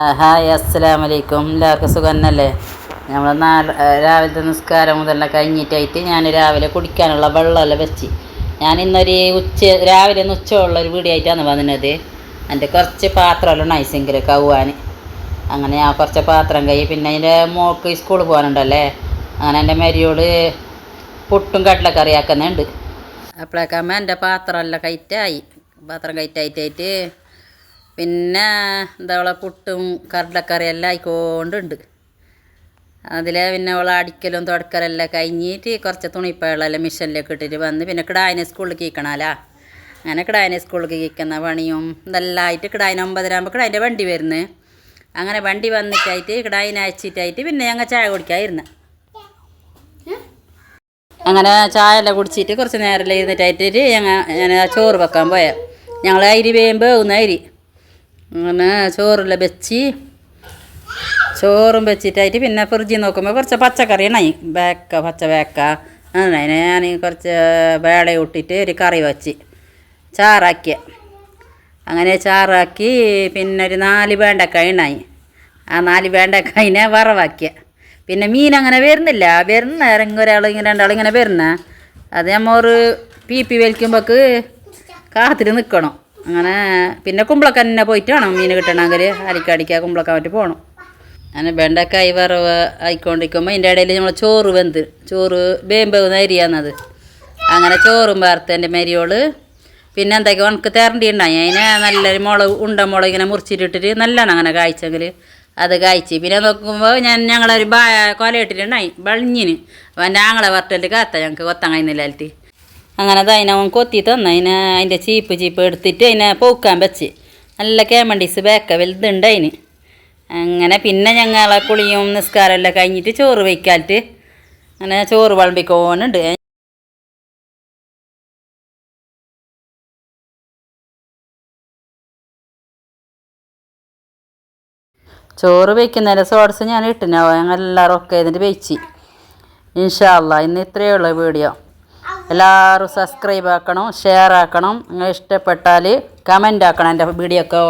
Hi അസ്സലാമു അലൈക്കും എല്ലാവർക്കും സുഖം തന്നെയല്ലേ നമ്മൾ നാല് രാവിലത്തെ നിസ്കാരം മുതലെ കഴിഞ്ഞിട്ടായിട്ട് ഞാൻ രാവിലെ കുടിക്കാനുള്ള വെള്ളമെല്ലാം വെച്ച് ഞാൻ ഇന്നൊരു ഉച്ച രാവിലെ ഒന്ന് ഉച്ചയുള്ള ഒരു വീടിയായിട്ടാണ് വന്നത്. എന്റെ കുറച്ച് പാത്രമെല്ലാം നൈസെങ്കിൽ കവാൻ അങ്ങനെ ആ കുറച്ച് പാത്രം കൈ പിന്നെ അതിന്റെ മോൾക്ക് സ്കൂളിൽ പോകാനുണ്ടല്ലേ? അങ്ങനെ എന്റെ മരിയോട് പുട്ടും കടലക്കറി ആക്കുന്നുണ്ട്. അപ്പോഴേക്കാകുമ്പോൾ എന്റെ പാത്രമെല്ലാം കയറ്റായി. പാത്രം കയറ്റായിട്ടായിട്ട് പിന്നെ എന്താ അവളെ പുട്ടും കടലക്കറി എല്ലാം ആയിക്കൊണ്ടുണ്ട്. അതിലെ പിന്നെ അവളെ അടിക്കലും തുടക്കലെല്ലാം കഴിഞ്ഞിട്ട് കുറച്ച് തുണിപ്പകളെല്ലാം മിഷനിലേക്ക് ഇട്ടിട്ട് വന്ന് പിന്നെ കിടായനെ സ്കൂളിൽ കീക്കണമല്ലോ അങ്ങനെ കിടായനെ സ്കൂളിൽ കീക്കുന്ന പണിയും ഇതെല്ലാം ആയിട്ട് കിടായന ഒമ്പതരാകുമ്പോൾ കിടായിന്റെ വണ്ടി വരുന്നു. അങ്ങനെ വണ്ടി വന്നിട്ടായിട്ട് കിടായിനെ അയച്ചിട്ടായിട്ട് പിന്നെ ഞങ്ങൾ ചായ കുടിക്കാതിരുന്നു അങ്ങനെ ചായ എല്ലാം കുടിച്ചിട്ട് കുറച്ച് നേരം ഇരുന്നിട്ടായിട്ട് ഞങ്ങൾ ഞാൻ ചോറ് വെക്കാൻ പോയാൽ ഞങ്ങൾ അരി വേകുമ്പോൾ അരി. അങ്ങനെ ചോറെല്ലാം വെച്ച്. ചോറും വെച്ചിട്ടായിട്ട് പിന്നെ ഫ്രിഡ്ജിൽ നോക്കുമ്പോൾ കുറച്ച് പച്ചക്കറി ഉണ്ടായി വേക്ക പച്ച വേക്ക. അങ്ങനെ ഞാൻ കുറച്ച് വേള ഇട്ടിട്ട് ഒരു കറി വെച്ച്. ചാറാക്കിയ. അങ്ങനെ ചാറാക്കി പിന്നെ ഒരു നാല് വേണ്ടക്കായ ഉണ്ടായി ആ നാല് വേണ്ടക്കായിനെ വറവാക്കിയ. പിന്നെ മീൻ അങ്ങനെ വരുന്നില്ല. വരുന്ന ഒരാൾ ഇങ്ങനെ രണ്ടാൾ ഇങ്ങനെ വരുന്ന. അത് നമ്മൾ ഒരു പി പി വലിക്കുമ്പോൾക്ക് കാത്തിട്ട് നിൽക്കണം അങ്ങനെ പിന്നെ കുമ്പളക്ക തന്നെ പോയിട്ട് വേണം മീൻ കിട്ടണമെങ്കിൽ അരിക്കടിക്കുക കുമ്പളക്ക പറ്റി പോകണം. അങ്ങനെ വെണ്ടക്കായി വറവ് ആയിക്കൊണ്ടിരിക്കുമ്പോൾ അതിന്റെ ഇടയിൽ നമ്മൾ ചോറ് വെന്ത് ചോറ് വേമ്പെന്ന് അരിയാന്നത്. അങ്ങനെ ചോറും വാർത്ത എന്റെ മരിയോൾ. പിന്നെ എന്തൊക്കെ ഉണക്ക് തേറണ്ടി ഉണ്ടായി. അതിനെ നല്ലൊരു മുളക് ഉണ്ട മുളക് ഇങ്ങനെ മുറിച്ചിട്ടിട്ട് നല്ലോണം അങ്ങനെ കായ്ച്ചെങ്കിൽ അത് കായ്ച്ച്. പിന്നെ നോക്കുമ്പോൾ ഞാൻ ഞങ്ങളൊരു ബാ കൊലയിട്ടിട്ടുണ്ടായി ബളിഞ്ഞിന്. അപ്പം എന്റെ ആങ്ങളെ വറുത്തിട്ട് കാത്ത ഞങ്ങൾക്ക് കൊത്താൻ കഴിയുന്നില്ലായിട്ട് അങ്ങനെ അത് അതിനെ അവൻ കൊത്തി തന്ന അതിനെ അതിന്റെ ചീപ്പ് ചീപ്പ് എടുത്തിട്ട് അതിനെ പോക്കാൻ വെച്ച്. നല്ല കേമണ്ടീസ് ബേക്ക വലുതുണ്ട് അതിന്. അങ്ങനെ പിന്നെ ഞങ്ങളെ കുളിയും നിസ്കാരം എല്ലാം കഴിഞ്ഞിട്ട് ചോറ് വയ്ക്കാലിട്ട് അങ്ങനെ ചോറ് വളമ്പിക്കോണുണ്ട് ചോറ് വയ്ക്കുന്നതിന്റെ സോഡ്സ് ഞാൻ ഇട്ടിനോ. ഞങ്ങൾ എല്ലാവരും ഒക്കെ ഇതിന്റെ വെച്ച് ഇൻഷാല്ല ഇന്ന് ഇത്രയേ ഉള്ളൂ വീഡിയോ. എല്ലാവരും സബ്സ്ക്രൈബ് ആക്കണം ഷെയർ ആക്കണം. നിങ്ങൾ ഇഷ്ടപ്പെട്ടാൽ കമന്റ് ആക്കണം എന്റെ വീഡിയോ ഒക്കെ.